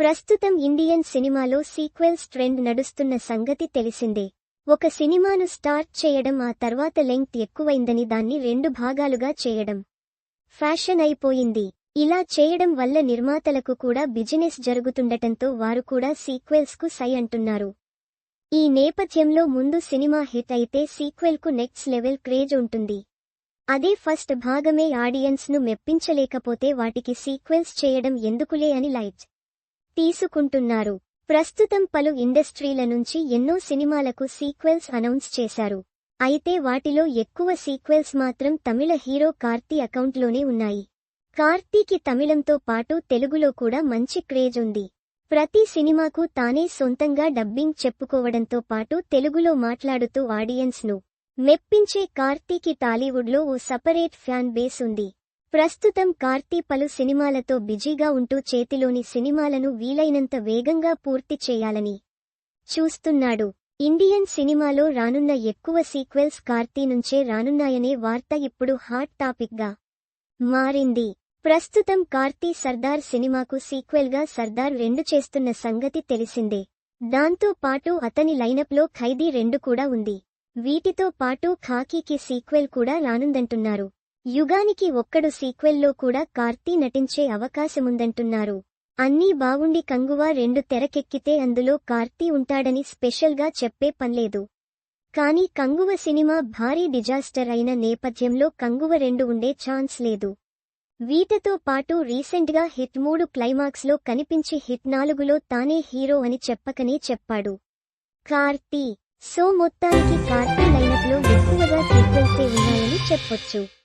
ప్రస్తుతం ఇండియన్ సినిమాలో sequels trend నడుస్తున్న సంగతి తెలిసిందే. ఒక సినిమాను స్టార్ట్ చేయడం ఆ తర్వాత లెంగ్త్ ఎక్కువైందని దాన్ని రెండు భాగాలుగా చేయడం. ఫ్యాషన్ అయిపోయింది. ఇలా చేయడం వల్ల నిర్మాతలకు కూడా బిజినెస్ జరుగుతుండటంతో వారు కూడా సీక్వెల్స్కు సై అంటున్నారు. ఈ నేపథ్యంలో ముందు సినిమా హిట్ అయితే సీక్వెల్కు నెక్స్ట్ లెవెల్ క్రేజ్ ఉంటుంది. అదే ఫస్ట్ భాగమే ఆడియన్స్ను మెప్పించలేకపోతే వాటికి సీక్వెల్స్ చేయడం ఎందుకులే అని లైట్ తీసుకుంటున్నారు. ప్రస్తుతం పలు ఇండస్ట్రీల నుంచి ఎన్నో సినిమాలకు సీక్వెల్స్ అనౌన్స్ చేశారు. అయితే వాటిలో ఎక్కువ సీక్వెల్స్ మాత్రం తమిళ హీరో కార్తీ అకౌంట్లోనే ఉన్నాయి. కార్తీకి తమిళంతో పాటు తెలుగులో కూడా మంచి క్రేజ్ ఉంది. ప్రతి సినిమాకు తానే సొంతంగా డబ్బింగ్ చెప్పుకోవడంతో పాటు తెలుగులో మాట్లాడుతూ ఆడియన్స్ను మెప్పించే కార్తీకి టాలీవుడ్లో ఓ సపరేట్ ఫ్యాన్ బేస్ ఉంది. ప్రస్తుతం కార్తీ పలు సినిమాలతో బిజీగా ఉంటూ చేతిలోని సినిమాలను వీలైనంత వేగంగా పూర్తి చేయాలని చూస్తున్నాడు. ఇండియన్ సినిమాలో రానున్న ఎక్కువ సీక్వెల్స్ కార్తీ నుంచే రానున్నాయనే వార్త ఇప్పుడు హాట్ టాపిక్గా మారింది. ప్రస్తుతం కార్తీ సర్దార్ సినిమాకు సీక్వెల్గా సర్దార్ రెండు చేస్తున్న సంగతి తెలిసిందే. దాంతో పాటు అతని లైనప్లో ఖైదీ రెండు కూడా ఉంది. వీటితో పాటు ఖాకీకి సీక్వెల్ కూడా రానుందంటున్నారు. యుగానికి ఒక్కడు సీక్వెల్లో కూడా కార్తీ నటించే అవకాశముందంటున్నారు. అన్నీ బావుండి కంగువా రెండు తెరకెక్కితే అందులో కార్తీ ఉంటాడని స్పెషల్గా చెప్పే పన్లేదు. కానీ కంగువ సినిమా భారీ డిజాస్టర్ అయిన నేపథ్యంలో కంగువ రెండు ఉండే ఛాన్స్ లేదు. వీటతో పాటు రీసెంట్గా హిట్ మూడు క్లైమాక్స్లో కనిపించి హిట్ నాలుగులో తానే హీరో అని చెప్పకనే చెప్పాడు. కార్తీ సో మొత్తానికి కార్తీ లైనప్లో ఎక్కువగా సీక్వెల్సే ఉన్నాయని చెప్పొచ్చు.